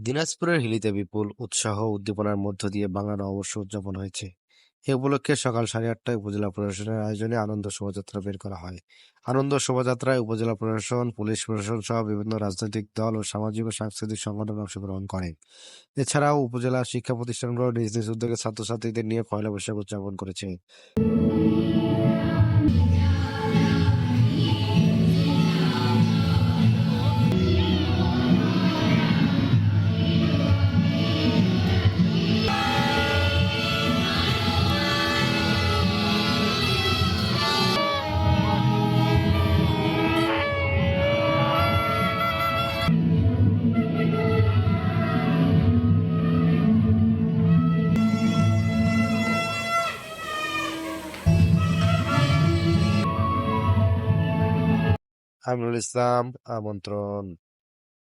দিনাজপুরের হিলিতে বিপুল উৎসাহ উদ্দীপনার মধ্য দিয়ে বাংলা নববর্ষ উদযাপন হয়েছে। এ উপলক্ষে সকাল সাড়ে আটটায় উপজেলা প্রশাসনের আয়োজনে আনন্দ শোভাযাত্রা বের করা হয়। আনন্দ শোভাযাত্রায় উপজেলা প্রশাসন, পুলিশ প্রশাসন সহ বিভিন্ন রাজনৈতিক দল ও সামাজিক ও সাংস্কৃতিক সংগঠন অংশগ্রহণ করে। এছাড়াও উপজেলা শিক্ষা প্রতিষ্ঠানগুলো নিজ নিজ উদ্যোগে ছাত্রছাত্রীদের নিয়ে পয়লা বৈশাখ উদযাপন করেছে। a Molestam, a Montrón,